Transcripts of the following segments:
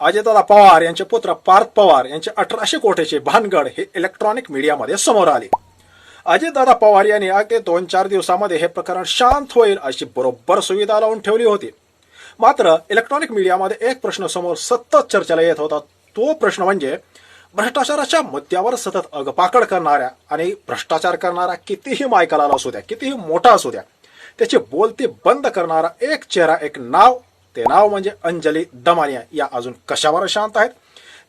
अजयदादा पवार यांचे पुत्र पार्थ पवार यांचे अठराशे कोटीचे भानगड हे इलेक्ट्रॉनिक मीडियामध्ये समोर आले. अजयदादा पवार यांनी अगदी दोन चार दिवसामध्ये हे प्रकरण शांत होईल अशी बरोबर सुविधा लावून ठेवली होती. मात्र इलेक्ट्रॉनिक मीडियामध्ये एक प्रश्न समोर सतत चर्चेला येत होता. तो प्रश्न म्हणजे भ्रष्टाचाराच्या मुद्द्यावर सतत अगपाकड करणाऱ्या आणि भ्रष्टाचार करणारा कितीही मायकलाला असू द्या कितीही मोठा असू द्या त्याची बोलती बंद करणारा एक चेहरा एक नाव ते नाव म्हणजे अंजली दमानिया. या अजून कशावर शांत आहेत?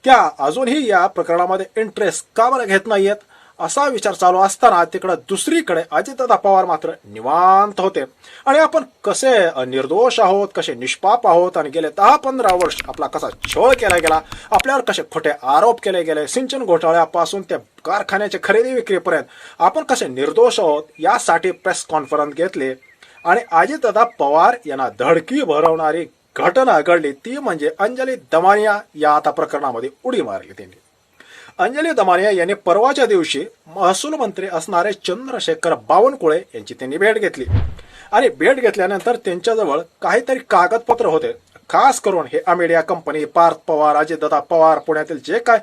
त्या अजूनही या प्रकरणामध्ये इंटरेस्ट का बरं घेत नाहीयेत? असा विचार चालू असताना तिकडं दुसरीकडे अजितदादा पवार मात्र निवांत होते. आणि आपण कसे निर्दोष आहोत कसे निष्पाप आहोत आणि गेले दहा पंधरा वर्ष आपला कसा छळ केला गेला आपल्यावर कसे खोटे आरोप केले गेले सिंचन घोटाळ्यापासून ते कारखान्याचे खरेदी विक्रीपर्यंत आपण कसे निर्दोष आहोत यासाठी प्रेस कॉन्फरन्स घेतली. आणि अजितदादा पवार यांना धडकी भरवणारी घटना घडली. ती म्हणजे अंजली दमानिया या आता प्रकरणामध्ये उडी मारली त्यांनी. अंजली दमानिया यांनी परवाच्या दिवशी महसूल मंत्री असणारे चंद्रशेखर बावनकुळे यांची त्यांनी भेट घेतली. आणि भेट घेतल्यानंतर त्यांच्याजवळ काहीतरी कागदपत्र होते. खास करून हे अमेडिया कंपनी पार्थ पवार अजितदादा पवार पुण्यातील जे काय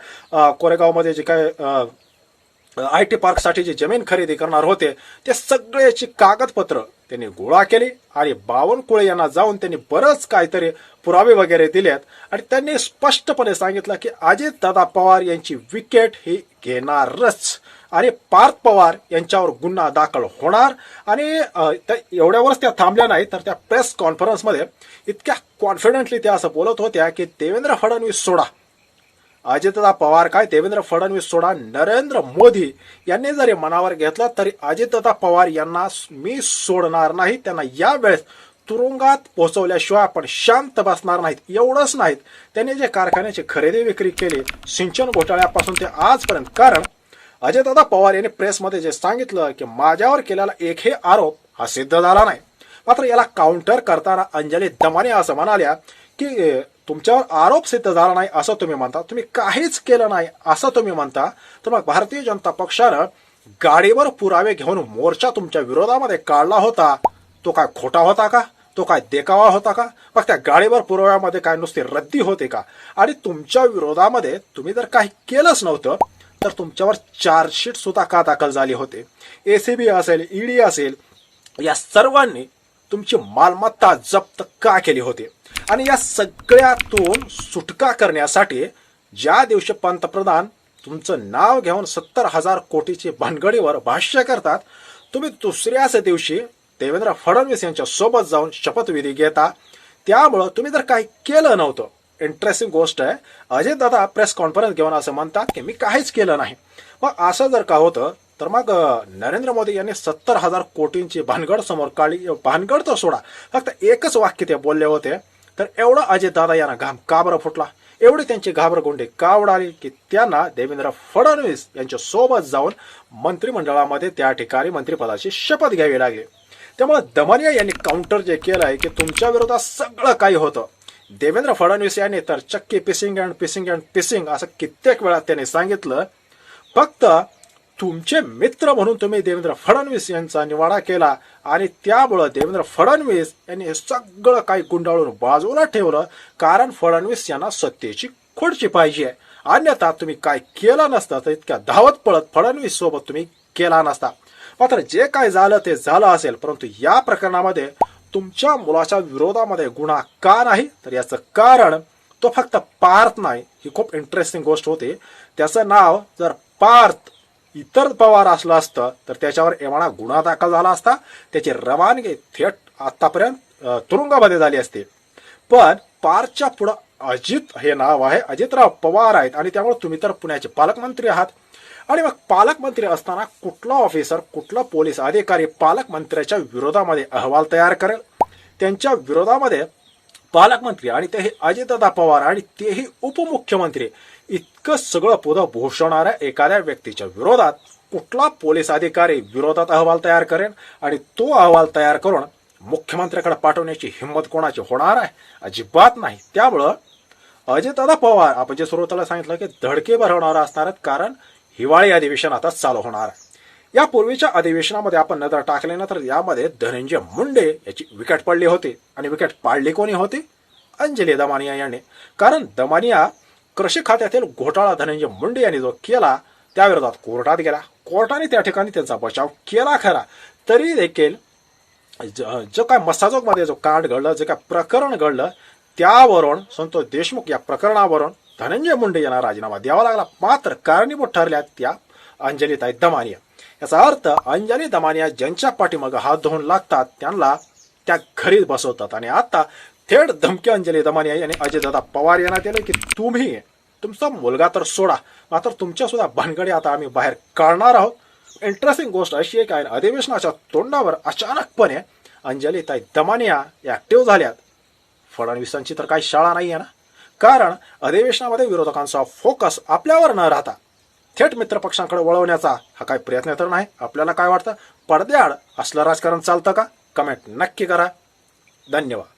कोरेगावमध्ये जे काय आय टी पार्कसाठी जी जमीन खरेदी करणार होते ते सगळ्याची कागदपत्र त्यांनी गोळा केली आणि बावनकुळे यांना जाऊन त्यांनी बरंच काहीतरी पुरावे वगैरे दिलेत. आणि त्यांनी स्पष्टपणे सांगितलं की अजित दादा पवार यांची विकेट ही घेणारच. आणि पार्थ पवार यांच्यावर गुन्हा दाखल होणार. आणि त्या एवढ्यावरच त्या थांबल्या नाही तर त्या प्रेस कॉन्फरन्समध्ये इतक्या कॉन्फिडेंटली त्या असं बोलत होत्या की देवेंद्र फडणवीस सोडा. अजितदा पवार काय देवेंद्र फडणवीस सोडा नरेंद्र मोदी यांनी जरी मनावर घेतला तरी अजितदा पवार यांना मी सोडणार नाही. त्यांना यावेळेस तुरुंगात पोहोचवल्याशिवाय आपण शांत बसणार नाहीत एवढंच नाहीत. त्यांनी जे कारखान्याची खरेदी विक्री केली सिंचन घोटाळ्यापासून ते आजपर्यंत. कारण अजयदादा पवार यांनी प्रेसमध्ये जे सांगितलं की माझ्यावर केलेला एकही आरोप हा सिद्ध झाला नाही. मात्र याला काउंटर करताना अंजली दमाने असं म्हणाल्या की तुमच्यावर आरोप सिद्ध झाला नाही असं तुम्ही म्हणता. तुम्ही काहीच केलं नाही असं तुम्ही म्हणता. तर मग भारतीय जनता पक्षानं गाडीवर पुरावे घेऊन मोर्चा तुमच्या विरोधामध्ये काढला होता. तो काय खोटा होता का? तो काय देखावा होता का? मग त्या गाडीवर पुराव्यामध्ये काय नुसती रद्दी होते का? आणि तुमच्या विरोधामध्ये तुम्ही जर काही केलंच नव्हतं तर तुमच्यावर चार्जशीट सुद्धा का दाखल झाली होते? एसीबी असेल ईडी असेल या सर्वांनी तुमची मालमत्ता जप्त का केली होती? आणि या सगळ्यातून सुटका करण्यासाठी ज्या दिवशी पंतप्रधान तुमचं नाव घेऊन सत्तर हजार कोटीची भानगडीवर भाष्य करतात तुम्ही दुसऱ्याच दिवशी देवेंद्र फडणवीस यांच्या सोबत जाऊन शपथविधी घेता. त्यामुळं तुम्ही जर काही केलं नव्हतं इंटरेस्टिंग गोष्ट आहे अजय दादा प्रेस कॉन्फरन्स घेऊन असं म्हणतात की मी काहीच केलं नाही. मग असं जर का होतं तर मग नरेंद्र मोदी यांनी सत्तर हजार कोटींची भानगड समोर काढली. भानगड तर सोडा फक्त एकच वाक्य ते बोलले होते तर एवढं अजय दादा यांना घाम का बरं फुटला? एवढी त्यांची घाबरगुंडी का उडाली की त्यांना देवेंद्र फडणवीस यांच्या सोबत जाऊन मंत्रिमंडळामध्ये त्या ठिकाणी मंत्रिपदाची शपथ घ्यावी लागली. त्यामुळे दमनिया यांनी काउंटर जे केलं आहे की तुमच्या विरोधात सगळं काही होतं. देवेंद्र फडणवीस यांनी तर चक्की पिसिंग अँड पिसिंग अँड पिसिंग असं कित्येक वेळा त्यांनी सांगितलं. फक्त तुमचे मित्र म्हणून तुम्ही देवेंद्र फडणवीस यांचा निवाडा केला आणि त्यामुळं देवेंद्र फडणवीस यांनी हे सगळं काही गुंडाळून बाजूला ठेवलं कारण फडणवीस यांना सत्तेची खुडची पाहिजे. आहे अन्यथा तुम्ही काय केलं नसतं तर इतक्या धावत पळत फडणवीस सोबत तुम्ही केला नसता. मात्र जे काय झालं ते झालं असेल परंतु या प्रकरणामध्ये तुमच्या मुलाच्या विरोधामध्ये गुन्हा का नाही? तर याचं कारण तो फक्त पार्थ नाही. ही खूप इंटरेस्टिंग गोष्ट होती. त्याचं नाव जर पार्थ इतर पवार असलं असतं तर त्याच्यावर एवढा गुन्हा दाखल झाला असता त्याची रवानगी थेट आतापर्यंत तुरुंगामध्ये झाली असते. पण पारच्या पुढं अजित हे नाव आहे. अजितराव पवार आहेत आणि त्यामुळे तुम्ही तर पुण्याचे पालकमंत्री आहात. आणि मग पालकमंत्री असताना कुठला ऑफिसर कुठला पोलीस अधिकारी पालकमंत्र्याच्या विरोधामध्ये अहवाल तयार करेल? त्यांच्या विरोधामध्ये पालकमंत्री आणि तेही अजितदादा पवार आणि तेही उपमुख्यमंत्री. इतकं सगळं पुढं भूषवणाऱ्या एखाद्या व्यक्तीच्या विरोधात कुठला पोलीस अधिकारी विरोधात अहवाल तयार करेल आणि तो अहवाल तयार करून मुख्यमंत्र्याकडे पाठवण्याची हिंमत कोणाची होणार आहे? अजिबात नाही. त्यामुळं अजितदादा पवार आपण जे सुरुवातीला सांगितलं की धडके भरवणार असणार आहेत कारण हिवाळी अधिवेशन आता चालू होणार आहे. या पूर्वीच्या अधिवेशनामध्ये आपण नजर टाकल्यानंतर यामध्ये धनंजय मुंडे याची विकेट पडली होती. आणि विकेट पाडली कोणी होती? अंजली दमानिया यांनी. कारण दमानिया कृषी खात्यातील घोटाळा धनंजय मुंडे यांनी जो केला त्याविरोधात कोर्टात गेला. कोर्टाने त्या ठिकाणी त्यांचा बचाव केला खरा. तरी देखील ज- जो काय मसाजोगमध्ये जो कांड घडलं जे काय प्रकरण घडलं त्यावरून संतोष देशमुख या प्रकरणावरून धनंजय मुंडे यांना राजीनामा द्यावा लागला. मात्र कारणीभूत ठरल्या त्या अंजलीताई दमानिया. याचा अर्थ अंजली दमानिया ज्यांच्या पाठीमागं हात धुवून लागतात त्यांना त्या घरीच बसवतात. आणि आता थेट धमकी अंजली दमानिया यांनी अजयदादा पवार यांना दिलं की तुम्ही तुमचा मुलगा तर सोडा मात्र तुमच्या सुद्धा भानगडी आता आम्ही बाहेर काढणार आहोत. इंटरेस्टिंग गोष्ट अशी आहे काय अधिवेशनाच्या तोंडावर अचानकपणे अंजलीताई दमानिया ऍक्टिव्ह झाल्यात. फडणवीसांची तर काही शाळा नाही आहे ना. कारण अधिवेशनामध्ये विरोधकांचा फोकस आपल्यावर न राहता थेट मित्रपक्षांकडे वळवण्याचा हा काही प्रयत्न तर नाही. आपल्याला काय वाटतं? पडद्याआड असलं राजकारण चालतं का? कमेंट नक्की करा. धन्यवाद.